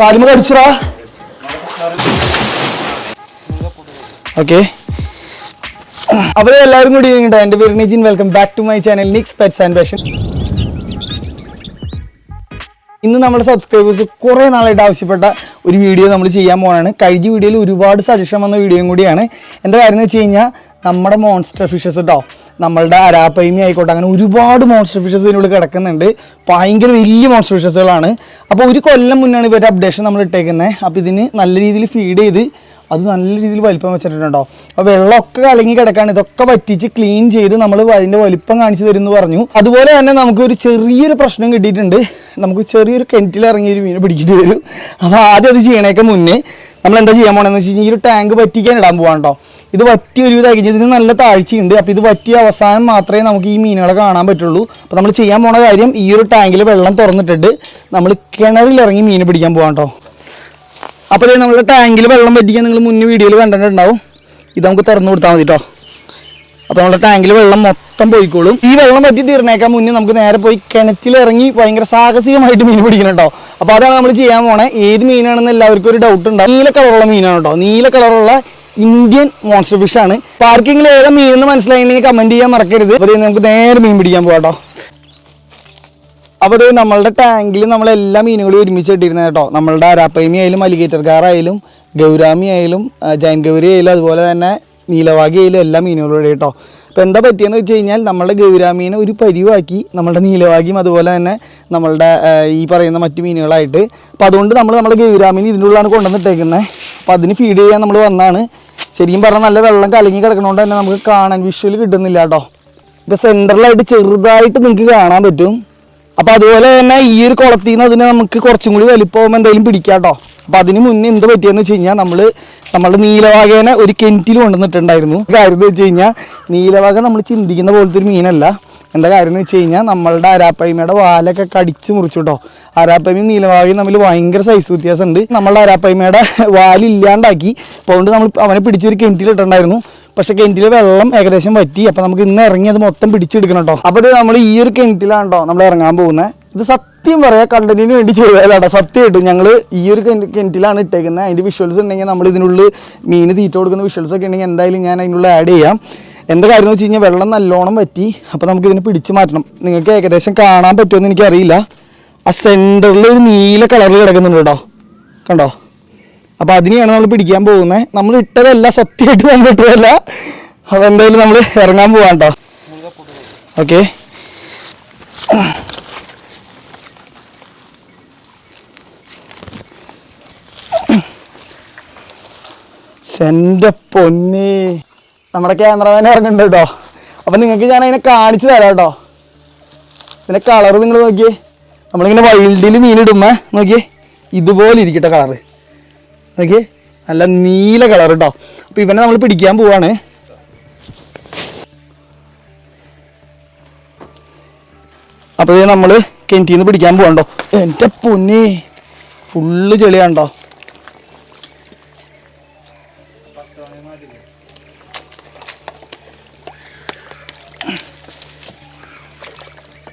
കാലുമ കടിച്ചടാ. Okay അവരെ എല്ലാവരും കൂടി കേട്ടോ എന്റെ പേര് Nijin. Welcome back to my channel Nix pets and passion ഇന്ന് നമ്മുടെ സബ്സ്ക്രൈബേഴ്സ് കുറേ നാളായിട്ട് ആവശ്യപ്പെട്ട ഒരു വീഡിയോ നമ്മൾ ചെയ്യാൻ പോകാനാണ് കഴിഞ്ഞ വീഡിയോയിൽ ഒരുപാട് സജഷൻ വന്ന വീഡിയോയും കൂടിയാണ്. എന്താ കാര്യം എന്ന് വെച്ച് കഴിഞ്ഞാൽ നമ്മുടെ മോൺസ്റ്റർ ഫിഷസ് കേട്ടോ നമ്മളുടെ അരാപ്പൈമി ആയിക്കോട്ടെ അങ്ങനെ ഒരുപാട് മോൺസ്റ്റർ ഫിഷസ് ഇതിനുള്ളിൽ കിടക്കുന്നുണ്ട്. ഭയങ്കര വലിയ മോൺസ്റ്റർ ഫിഷസുകളാണ് അപ്പോൾ ഒരു കൊല്ലം മുന്നാണ് ഇവരുടെ അപ്ഡേഷൻ നമ്മൾ ഇട്ടേക്കുന്നത് അപ്പോൾ ഇതിന് നല്ല രീതിയിൽ ഫീഡ് ചെയ്ത് അത് നല്ല രീതിയിൽ വലിപ്പം വെച്ചിട്ടുണ്ടോ? അപ്പോൾ വെള്ളമൊക്കെ കലങ്ങി കിടക്കാണ്. ഇതൊക്കെ പറ്റിച്ച് ക്ലീൻ ചെയ്ത് നമ്മൾ അതിന്റെ വലിപ്പം കാണിച്ചു തരുമെന്ന് പറഞ്ഞു. അതുപോലെ തന്നെ നമുക്ക് ഒരു ചെറിയൊരു പ്രശ്നം കിട്ടിയിട്ടുണ്ട്. നമുക്ക് ചെറിയൊരു കിണറ്റിൽ ഇറങ്ങിയ ഒരു മീനെ പിടിക്കേണ്ടി വരും. അപ്പോൾ ആദ്യം അത് ചെയ്യണേക്ക് മുന്നേ നമ്മൾ എന്താ ചെയ്യാൻ പോകണമെന്ന് വെച്ച് കഴിഞ്ഞാൽ ഈ ഒരു ടാങ്ക് പറ്റിക്കാൻ ഇടാൻ പോകാൻ കേട്ടോ ഇത് പറ്റിയ ഒരു ഇതാക്കി ഇതിന് നല്ല താഴ്ചയുണ്ട്. അപ്പോൾ ഇത് പറ്റിയ അവസാനം മാത്രമേ നമുക്ക് ഈ മീനുകളെ കാണാൻ പറ്റുള്ളൂ. അപ്പോൾ നമ്മൾ ചെയ്യാൻ പോണ കാര്യം ഈ ഒരു ടാങ്കിൽ വെള്ളം തുറന്നിട്ടിട്ട് നമ്മൾ കിണറിലിറങ്ങി മീൻ പിടിക്കാൻ പോകാം കേട്ടോ അപ്പോൾ നമ്മുടെ ടാങ്കിൽ വെള്ളം പറ്റിക്കാൻ നിങ്ങൾ മുന്നേ വീഡിയോയിൽ കണ്ടിട്ടുണ്ടാവും. ഇത് നമുക്ക് തുറന്നു കൊടുത്താൽ മതി കേട്ടോ അപ്പോൾ നമ്മുടെ ടാങ്കിൽ വെള്ളം മൊത്തം പോയിക്കോളും. ഈ വെള്ളം പറ്റി തീർന്നേക്കാൻ മുന്നേ നമുക്ക് നേരെ പോയി കിണറ്റിലിറങ്ങി ഭയങ്കര സാഹസികമായിട്ട് മീൻ പിടിക്കണം കേട്ടോ അപ്പോൾ അതാണ് നമ്മൾ ചെയ്യാൻ പോണേ. ഏത് മീനാണെന്ന് എല്ലാവർക്കും ഒരു ഡൗട്ട് ഉണ്ടാവും. നീല കളറുള്ള മീനാണ് കേട്ടോ നീല കളറുള്ള ഇന്ത്യൻ മോൺസ്റ്റർ ഫിഷ് ആണ്. പാർക്കിങ്ങിൽ ഏതാ മീൻ എന്ന് മനസ്സിലായിട്ടുണ്ടെങ്കിൽ കമന്റ് ചെയ്യാൻ മറക്കരുത്. അപ്പോൾ നമുക്ക് നേരെ മീൻ പിടിക്കാൻ പോകാം അപ്പോൾ ഇത് നമ്മളുടെ ടാങ്കിൽ നമ്മൾ എല്ലാ മീനുകളും ഒരുമിച്ച് ഇട്ടിരുന്നത് കേട്ടോ. നമ്മളുടെ അരാപ്പൈമി ആയാലും അലിഗേറ്റർ കാറായാലും ഗൗരാമി ആയാലും ജൈൻ ഗൗരി ആയാലും അതുപോലെ തന്നെ നീലവാഗി ആയാലും എല്ലാ മീനുകളും ഇവിടെ കേട്ടോ. അപ്പോൾ എന്താ പറ്റിയെന്ന് വെച്ച് കഴിഞ്ഞാൽ നമ്മളുടെ ഗൗരാമീനെ ഒരു പരിവാക്കി നമ്മളുടെ നീലവാഗിയും അതുപോലെ തന്നെ നമ്മളുടെ ഈ പറയുന്ന മറ്റു മീനുകളായിട്ട്. അപ്പോൾ അതുകൊണ്ട് നമ്മൾ നമ്മുടെ ഗൗരാമീനെ ഇതിന്റെ ഉള്ളിലാണ് കൊണ്ടുവന്നിട്ടേക്കുന്നത് അപ്പോൾ അതിന് ഫീഡ് ചെയ്യാൻ നമ്മൾ വന്നാണ്. ശരിക്കും പറഞ്ഞാൽ നല്ല വെള്ളം കലങ്ങി കിടക്കണോണ്ട് തന്നെ നമുക്ക് കാണാൻ വിഷ്വൽ കിട്ടുന്നില്ല കേട്ടോ ഇപ്പൊ സെന്ററിലായിട്ട് ചെറുതായിട്ട് നിങ്ങൾക്ക് കാണാൻ പറ്റും. അപ്പൊ അതുപോലെ തന്നെ ഈ ഒരു കുളത്തിൽ നിന്ന് അതിനെ നമുക്ക് കുറച്ചും കൂടി വലിപ്പം എന്തെങ്കിലും പിടിക്കാം കേട്ടോ അപ്പൊ അതിന് മുന്നേ എന്ത് പറ്റിയെന്ന് വെച്ച് കഴിഞ്ഞാൽ നമ്മൾ നമ്മളുടെ നീലവാകേനെ ഒരു കിണറ്റിൽ കൊണ്ടുവന്നിട്ടുണ്ടായിരുന്നു. കാര്യം വെച്ച് കഴിഞ്ഞാൽ നീലവാക നമ്മൾ ചിന്തിക്കുന്ന പോലത്തെ ഒരു മീനല്ല. എന്താ കാര്യം എന്ന് വെച്ച് കഴിഞ്ഞാൽ നമ്മളുടെ അരാപ്പൈമയുടെ വാലൊക്കെ കടിച്ച് മുറിച്ചു കേട്ടോ അരാപ്പൈമയും നീലവാകയും തമ്മിൽ ഭയങ്കര സൈസ് വ്യത്യാസമുണ്ട്. നമ്മളുടെ അരാപ്പൈമയുടെ വാലില്ലാണ്ടാക്കി അപ്പോൾ അതുകൊണ്ട് നമ്മൾ അവനെ പിടിച്ചൊരു കിണറ്റിൽ ഇട്ടുണ്ടായിരുന്നു പക്ഷെ കിണറ്റിലെ വെള്ളം ഏകദേശം പറ്റി അപ്പോൾ നമുക്ക് ഇന്ന് ഇറങ്ങി അത് മൊത്തം പിടിച്ചെടുക്കണം കേട്ടോ അപ്പോൾ നമ്മൾ ഈ ഒരു കിണറ്റിലാണ് കേട്ടോ നമ്മൾ ഇറങ്ങാൻ പോകുന്നത് ഇത് സത്യം പറയാം കണ്ടന്റിന് വേണ്ടി ചെയ്തതല്ലാട്ടോ സത്യമായിട്ടും ഞങ്ങൾ ഈ ഒരു കിണ- കിണറ്റിലാണ് ഇട്ടേക്കുന്നത് അതിന്റെ വിഷ്വൽസ് ഉണ്ടെങ്കിൽ നമ്മൾ ഇതിനുള്ളിൽ മീൻ തീറ്റ കൊടുക്കുന്ന വിഷ്വൽസ് ഒക്കെ ഉണ്ടെങ്കിൽ എന്തായാലും ഞാൻ അതിനുള്ളിൽ ആഡ് ചെയ്യാം. എന്താ കാര്യം എന്ന് വെച്ച് കഴിഞ്ഞാൽ വെള്ളം നല്ലോണം പറ്റി അപ്പോൾ നമുക്ക് ഇതിനെ പിടിച്ചു മാറ്റണം. നിങ്ങൾക്ക് ഏകദേശം കാണാൻ പറ്റുമെന്ന് എനിക്കറിയില്ല. ആ സെന്ററിൽ ഒരു നീല കളറിൽ കിടക്കുന്നുണ്ട് കേട്ടോ. കണ്ടോ? അപ്പോൾ അതിനെയാണ് നമ്മൾ പിടിക്കാൻ പോകുന്നത് നമ്മൾ ഇട്ടതല്ല സത്യമായിട്ട് നമ്മൾ ഇട്ടതല്ല. അപ്പോൾ എന്തായാലും നമ്മൾ ഇറങ്ങാൻ പോവാം കേട്ടോ. ഓക്കെ സെന്റെ പൊന്നെ. നമ്മുടെ ക്യാമറമാൻ ഇറങ്ങുന്നുണ്ട് കേട്ടോ. അപ്പം നിങ്ങൾക്ക് ഞാൻ അതിനെ കാണിച്ചു തരാം കേട്ടോ. ഇതിന്റെ കളർ നിങ്ങൾ നോക്കിയേ. നമ്മളിങ്ങനെ വൈൽഡിൽ മീനിടുമ്പോ നോക്കിയേ. ഇതുപോലെ ഇരിക്കട്ടെ കളറ് നോക്കിയേ. നല്ല നീല കളർ കേട്ടോ അപ്പോൾ ഇവനെ നമ്മൾ പിടിക്കാൻ പോവാണ്. അപ്പോൾ നമ്മൾ കിണറ്റിൽ നിന്ന് പിടിക്കാൻ പോകണ്ടോ എന്റെ പൊന്നേ. ഫുള്ള് ചെളിയാണ്ടോ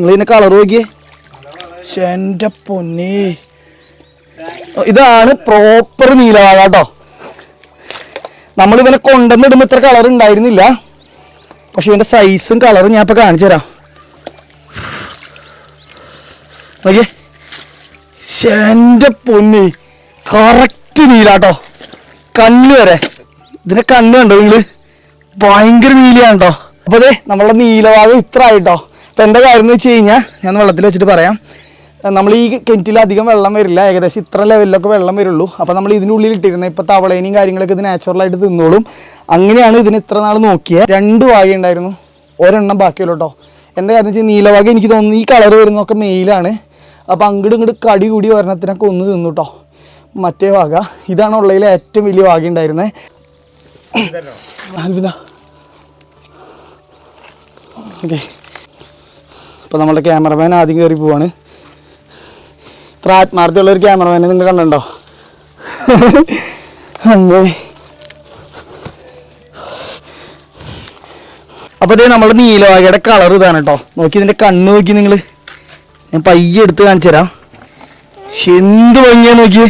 നിങ്ങൾ ഇതിന്റെ കളർ നോക്കിയേ എന്റെ പൊന്നെ. ഇതാണ് പ്രോപ്പർ നീലവാഴ കേട്ടോ. നമ്മൾ ഇവനെ കൊണ്ടുവന്നിടുമ്പോൾ ഇത്ര കളർ ഉണ്ടായിരുന്നില്ല. പക്ഷെ ഇവന്റെ സൈസും കളറും ഞാൻ ഇപ്പൊ കാണിച്ചു തരാം. നോക്കിയേ. എന്റെ പൊന്നെ. കറക്റ്റ് നീലാട്ടോ കണ്ണ് വരെ. ഇതിന്റെ കണ്ണ് കണ്ടോ നിങ്ങൾ? ഭയങ്കര നീലയാണ് കേട്ടോ. അപ്പൊ അതെ നമ്മളുടെ നീലവാഴ ഇത്ര ആയിട്ടോ അപ്പൊ എന്താ കാര്യം എന്ന് വെച്ച് കഴിഞ്ഞാൽ ഞാൻ വെള്ളത്തിൽ വെച്ചിട്ട് പറയാം. നമ്മൾ ഈ കിണറ്റിൽ അധികം വെള്ളം വരില്ല. ഏകദേശം ഇത്ര ലെവലിലൊക്കെ വെള്ളം വരുള്ളൂ. അപ്പോൾ നമ്മൾ ഇതിന്റെ ഉള്ളിൽ ഇട്ടിരുന്നത് ഇപ്പോൾ തവളേനെയും കാര്യങ്ങളൊക്കെ ഇത് നാച്ചുറലായിട്ട് തിന്നോളും. അങ്ങനെയാണ് ഇതിന് ഇത്ര നാൾ നോക്കിയത് രണ്ട് വാഗ ഉണ്ടായിരുന്നു. ഒരെണ്ണം ബാക്കിയുള്ളൂ കേട്ടോ എന്താ കാര്യം വെച്ചാൽ നീലവാഗ എനിക്ക് തോന്നുന്നു ഈ കളർ വരുന്നതൊക്കെ മെയിലാണ് അപ്പോൾ അങ്ങോട്ട് ഇങ്ങോട്ട് കടി കൂടി ഒരെണ്ണത്തിനൊക്കെ ഒന്ന് തിന്നു കേട്ടോ മറ്റേ വാഗ ഇതാണ് ഉള്ളതിൽ ഏറ്റവും വലിയ വാഗ ഉണ്ടായിരുന്നത് ഓക്കെ. അപ്പോൾ നമ്മുടെ ക്യാമറമാൻ ആദ്യം കയറി പോവാണ്. ഇത്ര ആത്മാർത്ഥമുള്ള ഒരു ക്യാമറമാനെ നിങ്ങൾ കണ്ടോ അങ്ങനെ അപ്പോൾ ഇതേ നമ്മുടെ നീലവാകയുടെ കളർ ഇതാണ് കേട്ടോ. നോക്കി ഇതിന്റെ കണ്ണ് നോക്കി നിങ്ങൾ ഞാൻ പയ്യെ എടുത്ത് കാണിച്ചു തരാം. എന്ത് ഭംഗിയാ നോക്കി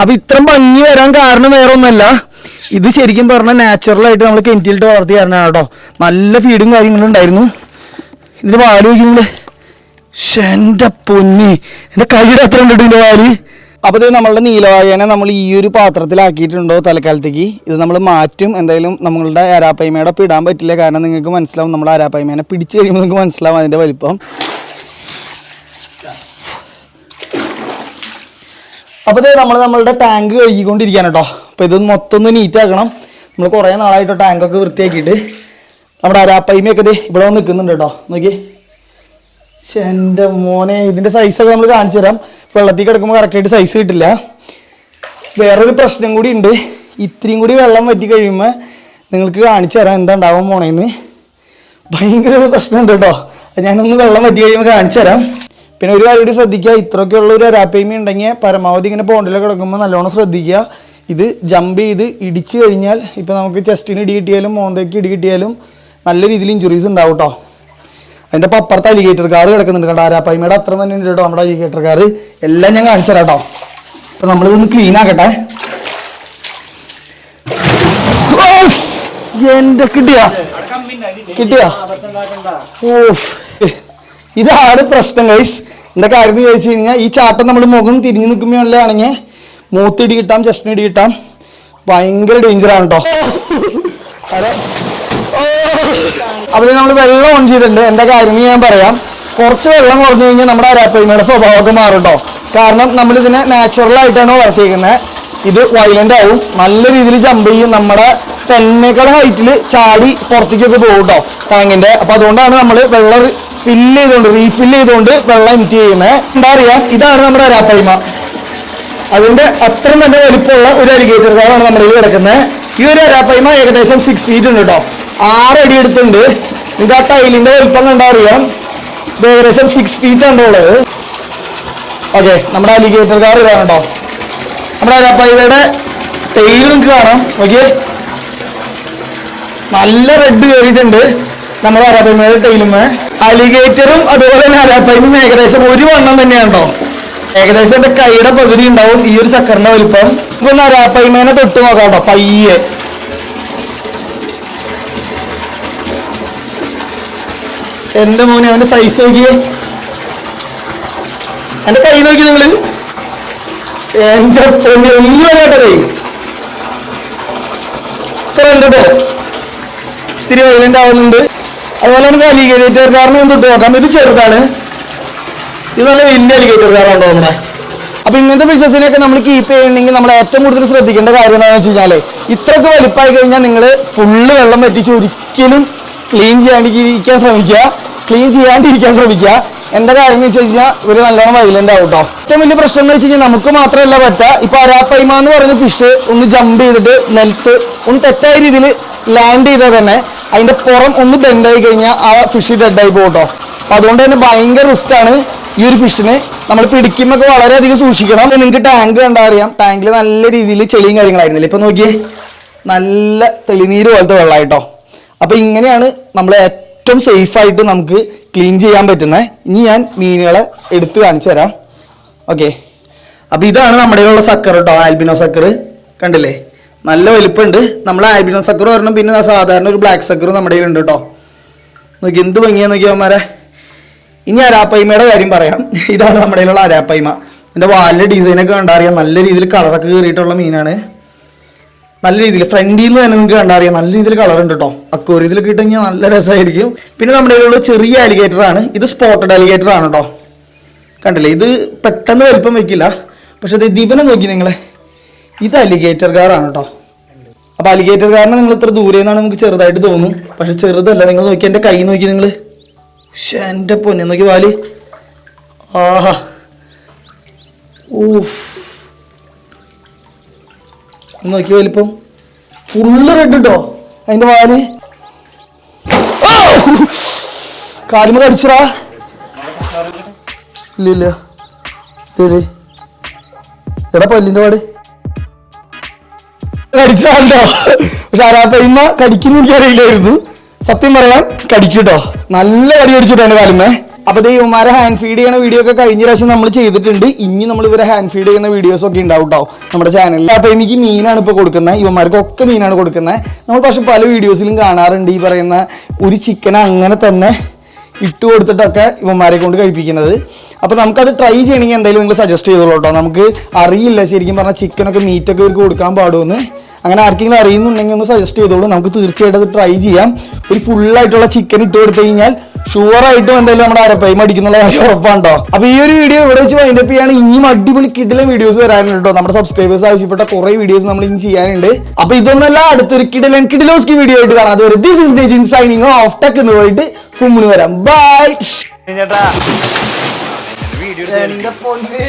അപ്പൊ ഇത്രയും ഭംഗി വരാൻ കാരണം വേറെ ഒന്നല്ല ഇത് ശരിക്കും പറഞ്ഞാൽ നാച്ചുറൽ ആയിട്ട് നമ്മൾ കെന്റിലിട്ട് വളർത്തി കാരണമാണ് കേട്ടോ. നല്ല ഫീഡും കാര്യങ്ങളും ഉണ്ടായിരുന്നു. ഇതിന് പാൽ വയ്ക്കുന്നുണ്ട് എന്റെ പൊന്നി. എന്റെ കൈയുടെ അത്ര ഉണ്ട് ഇതിന്റെ വാൽ? അപ്പൊ ഇത് നമ്മളുടെ നീലവായനെ നമ്മൾ ഈ ഒരു പാത്രത്തിലാക്കിയിട്ടുണ്ടോ തൽക്കാലത്തേക്ക്? ഇത് നമ്മൾ മാറ്റും. എന്തായാലും നമ്മളുടെ അരാപ്പയ്മയുടെ ഇടാൻ പറ്റില്ല. കാരണം നിങ്ങൾക്ക് മനസ്സിലാവും നമ്മുടെ അരാപ്പയ്മേനെ പിടിച്ചു കഴിയുമ്പോൾ നിങ്ങൾക്ക് മനസ്സിലാവും അതിന്റെ വലിപ്പം. അപ്പോൾ ഇത് നമ്മൾ നമ്മളുടെ ടാങ്ക് കഴുകിക്കൊണ്ടിരിക്കുകയാണ് കേട്ടോ. അപ്പോൾ ഇത് മൊത്തം ഒന്ന് നീറ്റ് ആക്കണം. നമ്മൾ കുറേ നാളായിട്ട് ടാങ്കൊക്കെ വൃത്തിയാക്കിയിട്ട്. നമ്മുടെ അരാപ്പൈമയൊക്കെ ഇത് ഇവിടെ വന്ന് നിൽക്കുന്നുണ്ട് കേട്ടോ. നോക്കി. എന്റെ മോനെ ഇതിന്റെ സൈസൊക്കെ നമ്മൾ കാണിച്ചു തരാം. വെള്ളത്തിൽ കിടക്കുമ്പോൾ കറക്റ്റായിട്ട് സൈസ് കിട്ടില്ല. വേറൊരു പ്രശ്നം കൂടി ഉണ്ട്. ഇത്രയും കൂടി വെള്ളം വറ്റി കഴിയുമ്പോൾ നിങ്ങൾക്ക് കാണിച്ചു തരാം എന്താ ഉണ്ടാവും പോണേന്ന് ഭയങ്കര ഒരു പ്രശ്നമുണ്ട് കേട്ടോ. ഞാനൊന്ന് വെള്ളം വറ്റി കഴിയുമ്പോൾ കാണിച്ചു തരാം. പിന്നെ ഒരു കാര്യം കൂടി ശ്രദ്ധിക്കുക. ഇത്രയൊക്കെ ഉള്ള ഒരു അരാപ്പയ്മ ഉണ്ടെങ്കിൽ പരമാവധി ഇങ്ങനെ പോണ്ടിലൊക്കെ കിടക്കുമ്പോൾ നല്ലോണം ശ്രദ്ധിക്കുക. ഇത് ജമ്പ് ചെയ്ത് ഇടിച്ചു കഴിഞ്ഞാൽ ഇപ്പോൾ നമുക്ക് ചെസ്റ്റിന് ഇടി കിട്ടിയാലും മോന്തയ്ക്ക് ഇടി കിട്ടിയാലും നല്ല രീതിയിൽ ഇഞ്ചുറീസ് ഉണ്ടാവും കേട്ടോ അതിന്റെ ഒപ്പം അപ്പുറത്ത് അലിഗേറ്റർ കാർ കിടക്കുന്നുണ്ട് കേട്ടോ പൈമയുടെ അത്ര തന്നെ ഉണ്ട് കേട്ടോ നമ്മുടെ അലിഗേറ്റർ കാർ എല്ലാം ഞാൻ കാണിച്ചു തരാം കേട്ടോ അപ്പം നമ്മളിതൊന്ന് ക്ലീൻ ആക്കട്ടെ! എന്റെ കിട്ടിയാ? കിട്ടിയാ? ഓ ഇതാണ് പ്രശ്നം ഗൈസ് എന്താ കാര്യം എന്ന് ചോദിച്ചു കഴിഞ്ഞാൽ ഈ ചാട്ടം നമ്മൾ മുഖം തിരിഞ്ഞു നിൽക്കുമ്പോഴാണെങ്കിൽ മൂത്തിടി കിട്ടാം ചെസ്റ്റിനിടി കിട്ടാം. ഭയങ്കര ഡേഞ്ചറാണ് കേട്ടോ അതെ. അപ്പോൾ നമ്മൾ വെള്ളം ഓൺ ചെയ്തിട്ടുണ്ട്. എന്താ കാര്യം ഞാൻ പറയാം. കുറച്ച് വെള്ളം കുറഞ്ഞു കഴിഞ്ഞാൽ നമ്മുടെ അരാപ്പയ്മയുടെ സ്വഭാവമൊക്കെ മാറും കേട്ടോ കാരണം നമ്മൾ ഇതിനെ നാച്ചുറൽ ആയിട്ടാണ് വളർത്തിയിരിക്കുന്നത് ഇത് വയലന്റ് ആവും. നല്ല രീതിയിൽ ജമ്പ് ചെയ്യും. നമ്മുടെ തെന്നേക്കാൾ ഹൈറ്റിൽ ചാടി പുറത്തേക്കൊക്കെ പോകും കേട്ടോ ടാങ്കിന്റെ അപ്പോൾ അതുകൊണ്ടാണ് നമ്മൾ വെള്ളം ഫില്ല് ചെയ്തുകൊണ്ട് റീഫില്ല് ചെയ്തുകൊണ്ട് വെള്ളം എമിറ്റ് ചെയ്യുന്നത് എന്താ അറിയാം? ഇതാണ് നമ്മുടെ അരാപ്പയ്മ. അതിന്റെ അത്രയും തന്നെ വലിപ്പമുള്ള ഒരു അലിഗേറ്റർ കാറാണ് നമ്മുടെ കയ്യിൽ കിടക്കുന്നത്. ഈ ഒരു അരാപ്പയ്മ ഏകദേശം സിക്സ് ഫീറ്റ് ഉണ്ട് കേട്ടോ ആറ് അടി എടുത്തുണ്ട് നിങ്ങൾക്ക് ആ ടൈലിന്റെ വലിപ്പം കണ്ടാ അറിയാം. ഇത് ഏകദേശം സിക്സ് ഫീറ്റ് ആണ് ഉള്ളത്. ഓക്കെ നമ്മുടെ അലിഗേറ്റർ കാർ ഇതാണ് കേട്ടോ നമ്മുടെ അരാപ്പയ്മയുടെ ടൈൽ നിങ്ങൾക്ക് കാണാം. ഓക്കെ നല്ല റെഡ് കയറിയിട്ടുണ്ട് നമ്മുടെ അരാപ്പയ്മയുടെ ടൈലുമേ അലിഗേറ്ററും അതുപോലെ തന്നെ അരാപ്പയ്മയും ഏകദേശം ഒരു വണ്ണം തന്നെയാണ് കേട്ടോ ഏകദേശം എന്റെ കൈയുടെ പകുതി ഉണ്ടാവും ഈ ഒരു ചക്കറിന്റെ വലിപ്പം. നമുക്കൊന്ന് അരാപ്പയ്മേനെ തൊട്ട് നോക്കാം കേട്ടോ പയ്യെ. എന്റെ മോനെ അവന്റെ സൈസ് നോക്കിയേ. എന്റെ കൈ നോക്കി നിങ്ങൾ. എന്റെ പൊന്നി ഒന്നും കേട്ടോ കൈ. ഇത്ര ഉണ്ട് ഇത്തിരി വൈലന്റ് ആവുന്നുണ്ട്. അതുപോലെ നമുക്ക് അലീഗേറ്റ് കാരണം തൊട്ട് നോക്കാം. ഇത് ചെറുതാണ്. ഇത് നല്ല വലിയ അലിഗേറ്റർ കാറുണ്ടോ നമ്മുടെ അപ്പൊ ഇങ്ങനത്തെ ഫിഷസിനെയൊക്കെ നമ്മൾ കീപ്പ് ചെയ്യണമെങ്കിൽ നമ്മൾ ഏറ്റവും കൂടുതൽ ശ്രദ്ധിക്കേണ്ട കാര്യം എന്താണെന്ന് വെച്ച് കഴിഞ്ഞാൽ ഇത്രയൊക്കെ വലുപ്പമായി കഴിഞ്ഞാൽ നിങ്ങൾ ഫുള്ള് വെള്ളം പറ്റിച്ച് ഒരിക്കലും ക്ലീൻ ചെയ്യാണ്ടിരിക്കാൻ ശ്രമിക്കുക. ക്ലീൻ ചെയ്യാണ്ടിരിക്കാൻ ശ്രമിക്കുക. എന്താ കാര്യം എന്ന് വെച്ച് കഴിഞ്ഞാൽ ഇവർ നല്ലോണം വൈലന്റ് ആവും കേട്ടോ ഏറ്റവും വലിയ പ്രശ്നം എന്ന് വെച്ച് കഴിഞ്ഞാൽ നമുക്ക് മാത്രമല്ല പറ്റുക ഇപ്പൊ അരാപ്പൈമ എന്ന് പറയുന്ന ഫിഷ് ഒന്ന് ജമ്പ് ചെയ്തിട്ട് നെൽത്ത് ഒന്ന് തെറ്റായ രീതിയിൽ ലാൻഡ് ചെയ്താൽ തന്നെ അതിന്റെ പുറം ഒന്ന് ബെൻഡായി കഴിഞ്ഞാൽ ആ ഫിഷ് ഡെഡായി പോകും കേട്ടോ അപ്പൊ അതുകൊണ്ട് തന്നെ ഭയങ്കര റിസ്ക് ആണ് ഈ ഒരു ഫിഷിന് നമ്മൾ പിടിക്കുമ്പോൾ വളരെയധികം സൂക്ഷിക്കണം. നിങ്ങൾക്ക് ടാങ്ക് കണ്ടാൽ അറിയാം. ടാങ്കിൽ നല്ല രീതിയിൽ ചെളിയും കാര്യങ്ങളായിരുന്നില്ല? ഇപ്പൊ നോക്കിയേ നല്ല തെളിനീര് പോലത്തെ വെള്ളമായിട്ടോ അപ്പൊ ഇങ്ങനെയാണ് നമ്മൾ ഏറ്റവും സേഫ് ആയിട്ട് നമുക്ക് ക്ലീൻ ചെയ്യാൻ പറ്റുന്നത് ഇനി ഞാൻ മീനുകളെ എടുത്ത് കാണിച്ചു തരാം. ഓക്കെ അപ്പൊ ഇതാണ് നമ്മുടെ ഉള്ള സക്കർ കേട്ടോ ആൽബിനോ സക്കർ കണ്ടില്ലേ? നല്ല വലിപ്പമുണ്ട് നമ്മൾ ആൽബിനോ സക്കർ പറഞ്ഞാൽ പിന്നെ സാധാരണ ഒരു ബ്ലാക്ക് സക്കർ നമ്മുടെ കയ്യിലുണ്ട് കേട്ടോ നോക്കി എന്ത് ഭംഗിയാ നോക്കിയവന്മാരെ ഇനി അരാപ്പയ്മയുടെ കാര്യം പറയാം. ഇതാണ് നമ്മുടെ കയ്യിലുള്ള അരാപ്പയ്മ എന്റെ വാലിന്റെ ഡിസൈനൊക്കെ കണ്ടറിയാം. നല്ല രീതിയിൽ കളറൊക്കെ കയറിയിട്ടുള്ള മീനാണ്. നല്ല രീതിയിൽ ഫ്രണ്ടിൽ നിന്ന് തന്നെ നിങ്ങൾക്ക് കണ്ടറിയാം. നല്ല രീതിയിൽ കളർ ഉണ്ട് കേട്ടോ അക്വോറിയത്തിൽ കിട്ടുകഴിഞ്ഞാൽ നല്ല രസമായിരിക്കും പിന്നെ നമ്മുടെ കയ്യിലുള്ള ചെറിയ അലിഗേറ്റർ ആണ്. ഇത് സ്പോട്ടഡ് അലിഗേറ്റർ ആണ് കേട്ടോ കണ്ടില്ലേ? ഇത് പെട്ടെന്ന് വലിപ്പം വെക്കില്ല. പക്ഷെ അത് ദിവനെ നോക്കി നിങ്ങളെ. ഇത് അലിഗേറ്റർ കാറാണ് കേട്ടോ അപ്പോൾ അലിഗേറ്റർ കാറിനെ നിങ്ങൾ ഇത്ര ദൂരെ നിന്നാണ് നിങ്ങൾക്ക് ചെറുതായിട്ട് തോന്നും. പക്ഷെ ചെറുതല്ല. നിങ്ങൾ നോക്കി എന്റെ കൈ നോക്കി നിങ്ങൾ എന്റെ പൊന്നെ നോക്കി വാൽ. ആഹാ. ഊഫ്. നോക്കി വലിപ്പം ഫുള്ള് റെഡ് കേട്ടോ അതിന്റെ വാൽ. കാര്യം കടിച്ചറാ ഇല്ല ഇല്ല. എടാ പല്ലിന്റെ പാട്. കടിച്ചാണ്ടോ പക്ഷെ അരാപ്പയ്മ കടിക്കുന്ന എനിക്ക് അറിയില്ലായിരുന്നു സത്യം പറയാം കടിക്കൂട്ടോ. നല്ല കടി കടിച്ചിട്ടാണ് കാലുമേ അപ്പൊ ഇവന്മാരെ ഹാൻഡ് ഫീഡ് ചെയ്യുന്ന വീഡിയോ ഒക്കെ കഴിഞ്ഞ പ്രാവശ്യം നമ്മൾ ചെയ്തിട്ടുണ്ട്. ഇനി നമ്മൾ ഇവരെ ഹാൻഡ് ഫീഡ് ചെയ്യുന്ന വീഡിയോസ് ഒക്കെ ഉണ്ടാവും കേട്ടോ നമ്മുടെ ചാനലിൽ അപ്പൊ എനിക്ക് മീനാണ് ഇപ്പൊ കൊടുക്കുന്നത്. ഇവന്മാർക്കൊക്കെ മീനാണ് കൊടുക്കുന്നത്. നമ്മൾ പക്ഷെ പല വീഡിയോസിലും കാണാറുണ്ട് ഈ പറയുന്ന ഒരു ചിക്കൻ അങ്ങനെ തന്നെ ഇട്ട് കൊടുത്തിട്ടൊക്കെ ഇവന്മാരെ കൊണ്ട് കഴിപ്പിക്കുന്നത്. അപ്പോൾ നമുക്കത് ട്രൈ ചെയ്യണമെങ്കിൽ എന്തായാലും നിങ്ങൾ സജസ്റ്റ് ചെയ്തോളൂ കേട്ടോ നമുക്ക് അറിയില്ല ശരിക്കും പറഞ്ഞാൽ ചിക്കനൊക്കെ മീറ്റൊക്കെ ഇവർക്ക് കൊടുക്കാൻ പാടുമെന്ന്. അങ്ങനെ ആർക്കെങ്കിലും അറിയുന്നുണ്ടെങ്കിൽ ഒന്ന് സജസ്റ്റ് ചെയ്തോളൂ. നമുക്ക് തീർച്ചയായിട്ടും അത് ട്രൈ ചെയ്യാം. ഒരു ഫുള്ളായിട്ടുള്ള ചിക്കൻ ഇട്ട് കൊടുത്തു കഴിഞ്ഞാൽ ഷുവർ ആയിട്ടും എന്തായാലും നമ്മുടെ അരപ്പൈ മടിക്കുന്നുള്ള കാര്യം ഉറപ്പാണ്ടോ അപ്പൊ ഈ ഒരു വീഡിയോ ഇവിടെ വെച്ച് വൈൻഡപ്പ് ചെയ്യാണ്. ഇനിയും അടിപൊളി കിടിലം വീഡിയോസ് വരാനുണ്ട് കേട്ടോ നമ്മുടെ സബ്സ്ക്രൈബേഴ്സ് ആവശ്യപ്പെട്ട കുറെ വീഡിയോസ് നമ്മൾ ഇനി ചെയ്യാനുണ്ട്. അപ്പൊ ഇതൊന്നല്ല അടുത്തൊരു കിടിലൻ കിടിലോസ്കി വീഡിയോ ആയിട്ട് കാണാം. അതുവരെ this is signing off tech എന്ന് പോയിട്ട് കുമ്മിണി വരാം. ബൈ എന്റെ പൊന്നേ.